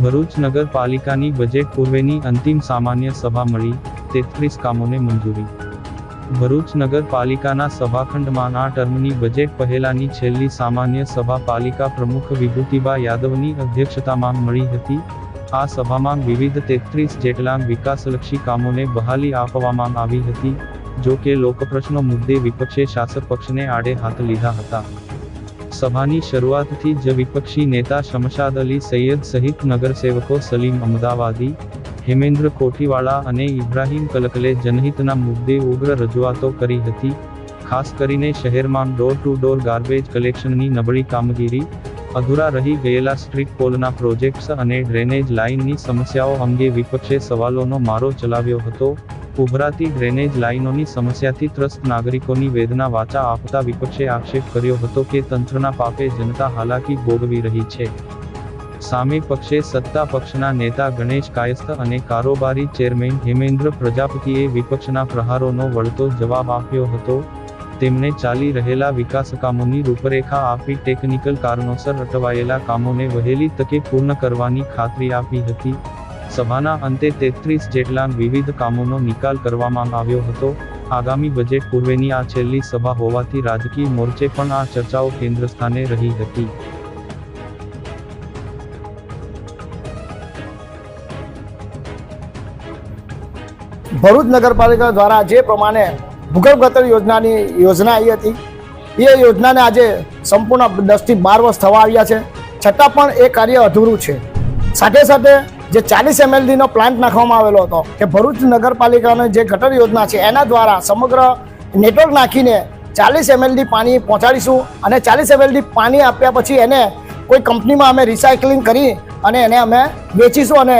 ભરૂચ નગરપાલિકાની બજેટ પૂર્વેની અંતિમ સામાન્ય સભા મળી, તેત્રીસ કામોને મંજૂરી. ભરૂચ નગરપાલિકાના સભાખંડમાં આ ટર્મની બજેટ પહેલાની છેલ્લી સામાન્ય સભા પાલિકા પ્રમુખ વિભૂતિબા યાદવની અધ્યક્ષતામાં મળી હતી. આ સભામાં વિવિધ તેત્રીસ જેટલા વિકાસલક્ષી કામોને બહાલી આપવામાં આવી હતી જો કે લોકપ્રશ્નો મુદ્દે વિપક્ષે શાસક પક્ષને આડે હાથ લીધા હતા. સભાની શરૂઆતથી જ વિપક્ષી નેતા શમશાદ અલી સૈયદ સહિત નગરસેવકો સલીમ અમદાવાદી, હેમેન્દ્ર કોઠીવાળા અને ઇબ્રાહીમ કલકલે જનહિતના મુદ્દે ઉગ્ર રજૂઆતો કરી હતી. ખાસ કરીને શહેરમાં ડોર ટુ ડોર ગાર્બેજ કલેક્શનની નબળી કામગીરી, અધૂરા રહી ગયેલા સ્ટ્રીટ પોલના પ્રોજેક્ટ્સ અને ડ્રેનેજ લાઇનની સમસ્યાઓ અંગે વિપક્ષે સવાલોનો મારો ચલાવ્યો હતો. ઉભરાતી ડ્રેનેજ લાઇનોની સમસ્યાથી ત્રસ્ત નાગરિકોની વેદના વાચા આપતા વિપક્ષે આક્ષેપ કર્યો હતો કે તંત્રના પાપે જનતા હાલાકી ભોગવી રહી છે. સામે પક્ષે સત્તા પક્ષના નેતા ગણેશ કાયસ્થ અને કારોબારી ચેરમેન હેમેન્દ્ર પ્રજાપતિએ વિપક્ષના પ્રહારોનો વળતો જવાબ આપ્યો હતો. તેમણે ચાલી રહેલા વિકાસ કામોની રૂપરેખા આપી ટેકનિકલ કારણોસર અટવાયેલા કામોને વહેલી તકે પૂર્ણ કરવાની ખાતરી આપી હતી. સભાના અંતે તેત્રીસ જેટલા વિવિધ કામોનો નિકાલ કરવામાં આવ્યો હતો. આગામી બજેટ પૂર્વેની આ છેલ્લી સભા હોવાથી રાજકીય મોરચે પણ આ ચર્ચાઓ કેન્દ્ર સ્થાને રહી હતી. ભરૂચ નગરપાલિકા દ્વારા જે પ્રમાણે ભૂગર્ભ ગટર યોજનાની યોજના આવી હતી, એ યોજનાને આજે સંપૂર્ણ દસથી બાર વર્ષ થવા આવ્યા છે. છતાં પણ એ કાર્ય અધૂરું છે. સાથે સાથે જે ચાલીસ એમએલડીનો પ્લાન્ટ નાખવામાં આવેલો હતો કે ભરૂચ નગરપાલિકાની જે ગટર યોજના છે, એના દ્વારા સમગ્ર નેટવર્ક નાખીને ચાલીસ એમએલડી પાણી પહોંચાડીશું અને ચાલીસ એમએલડી પાણી આપ્યા પછી એને કોઈ કંપનીમાં અમે રિસાયકલિંગ કરી અને એને અમે વેચીશું અને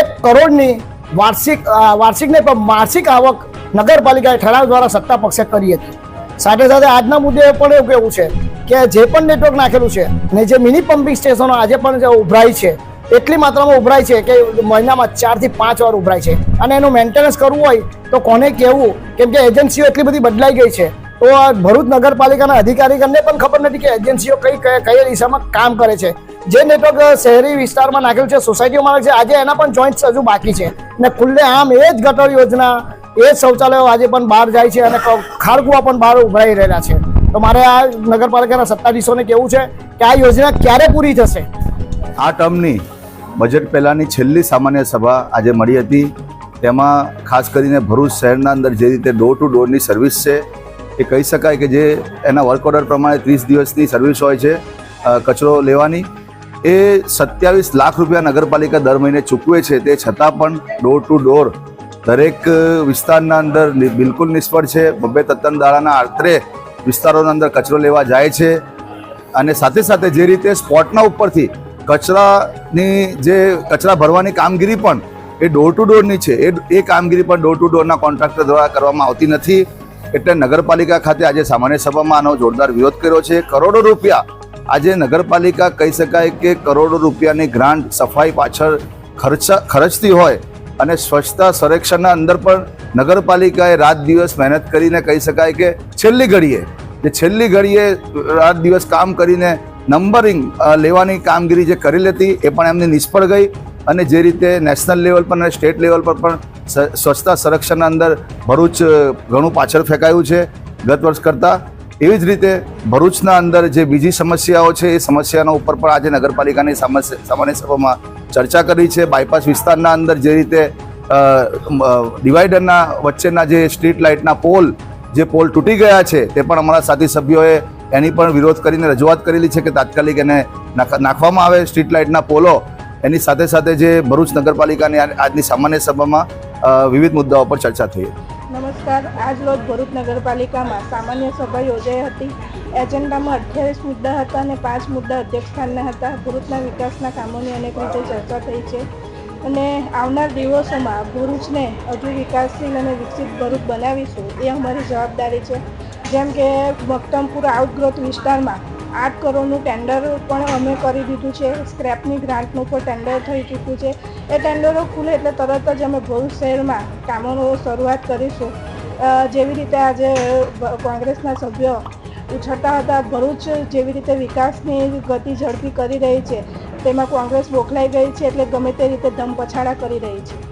એક કરોડની વાર્ષિક વાર્ષિકને પણ માસિક આવક નગરપાલિકાએ ઠરાવ દ્વારા સત્તા પક્ષે કરી હતી. સાથે સાથે આજના મુદ્દે પણ એવું કહેવું છે કે જે પણ નેટવર્ક નાખેલું છે ને જે મિની પમ્પિંગ સ્ટેશનો આજે પણ ઉભરાય છે એટલી માત્રામાં ઉભરાય છે કે મહિનામાં ચારથી પાંચ વાર ઉભરાય છે. અને એનું મેન્ટેનન્સ કરવું હોય તો કોને કહેવું? કેમ કે એજન્સીઓ એટલી બધી બદલાઈ ગઈ છે. તો આ ભરૂચ નગરપાલિકાના અધિકારીગણને પણ ખબર નથી કે એજન્સીઓ કઈ કઈ દિશામાં કામ કરે છે. જે નેટવર્ક શહેરી વિસ્તારમાં નાખેલું છે સોસાયટીઓમાં છે, આજે એના પણ જોઈન્ટ્સ હજુ બાકી છે. ને ખુલ્લે આમ એ જ ગટર યોજના, એ જ શૌચાલયો આજે પણ બહાર જાય છે અને ખારકુવા પણ બહાર ઉભરાઈ રહેલા છે. તો મારે આ નગરપાલિકાના સત્તાધીશોને કહેવું છે કે આ યોજના ક્યારે પૂરી થશે? આ ટર્મની બજેટ પહેલાંની છેલ્લી સામાન્ય સભા આજે મળી હતી. તેમાં ખાસ કરીને ભરૂચ શહેરના અંદર જે રીતે ડોર ટુ ડોરની સર્વિસ છે, એ કહી શકાય કે જે એના વર્ક ઓર્ડર પ્રમાણે ત્રીસ દિવસની સર્વિસ હોય છે કચરો લેવાની. એ સત્યાવીસ લાખ રૂપિયા નગરપાલિકા દર મહિને ચૂકવે છે, તે છતાં પણ ડોર ટુ ડોર દરેક વિસ્તારના અંદર બિલકુલ નિષ્ફળ છે. બબ્બે તત્તન દાડાના આર્તરે વિસ્તારોના અંદર કચરો લેવા જાય છે. અને સાથે સાથે જે રીતે સ્પોટના ઉપરથી કચરાની જે કચરા ભરવાની કામગીરી પણ એ ડોર ટુ ડોરની છે. એ એ કામગીરી પણ ડોર ટુ ડોરના કોન્ટ્રાક્ટર દ્વારા કરવામાં આવતી નથી. એટલે નગરપાલિકા ખાતે આજે સામાન્ય સભામાં આનો જોરદાર વિરોધ કર્યો છે. કરોડો રૂપિયા આજે નગરપાલિકા કહી શકાય કે કરોડો રૂપિયાની ગ્રાન્ટ સફાઈ પાછળ ખર્ચ, ખર્ચતી હોય અને સ્વચ્છતા સંરક્ષણના અંદર પણ નગરપાલિકાએ રાત દિવસ મહેનત કરીને કહી શકાય કે છેલ્લી ઘડીએ, જે છેલ્લી ઘડીએ રાત દિવસ કામ કરીને નંબરિંગ લેવાની કામગીરી જે કરેલી હતી એ પણ એમની નિષ્ફળ ગઈ અને જે રીતે નેશનલ લેવલ પર અને સ્ટેટ લેવલ પર પણ સ્વચ્છતા સંરક્ષણના અંદર ભરૂચ ઘણું પાછળ ફેંકાયું છે ગત વર્ષ કરતાં. એવી જ રીતે ભરૂચના અંદર જે બીજી સમસ્યાઓ છે એ સમસ્યાનો ઉપર પણ આજે નગરપાલિકાની સામાન્ય સભામાં ચર્ચા કરી છે. બાયપાસ વિસ્તારના અંદર જે રીતે ડિવાઈડરના વચ્ચેના જે સ્ટ્રીટ લાઇટના પોલ, જે પોલ તૂટી ગયા છે તે પણ અમારા સાથી સભ્યોએ એની પણ વિરોધ કરીને રજૂઆત કરેલી છે કે તાત્કાલિક એને નાખવામાં આવે સ્ટ્રીટ લાઇટના પોલો. એની સાથે સાથે જે ભરૂચ નગરપાલિકાની આજની સામાન્ય સભામાં વિવિધ મુદ્દાઓ પર ચર્ચા થઈ. નમસ્કાર. આજ રોજ ભરૂચ નગરપાલિકામાં સામાન્ય સભા યોજાઈ હતી. એજન્ડામાં અઠ્યાવીસ મુદ્દા હતા અને પાંચ મુદ્દા અધ્યક્ષસ્થાનના હતા. ભરૂચના વિકાસના કામોની અનેક રીતે ચર્ચા થઈ છે. અને આવનાર દિવસોમાં ભરૂચને હજુ વિકાસશીલ અને વિકસિત ભરૂચ બનાવીશું એ અમારી જવાબદારી છે. જેમ કે મક્તમપુર આઉટગ્રોથ વિસ્તારમાં આઠ કરોડનું ટેન્ડર પણ અમે કરી દીધું છે. સ્ક્રેપની ગ્રાન્ટનું પણ ટેન્ડર થઈ ચૂક્યું છે. એ ટેન્ડરો ખુલે એટલે તરત જ અમે ભરૂચ શહેરમાં કામોનો શરૂઆત કરીશું. જેવી રીતે આજે કોંગ્રેસના સભ્યો ઉછળતા હતા, ભરૂચ જેવી રીતે વિકાસની ગતિ ઝડપી કરી રહી છે. તેમાં કોંગ્રેસ બોખલાઈ ગઈ છે એટલે ગમે તે રીતે ધમપછાડા કરી રહી છે.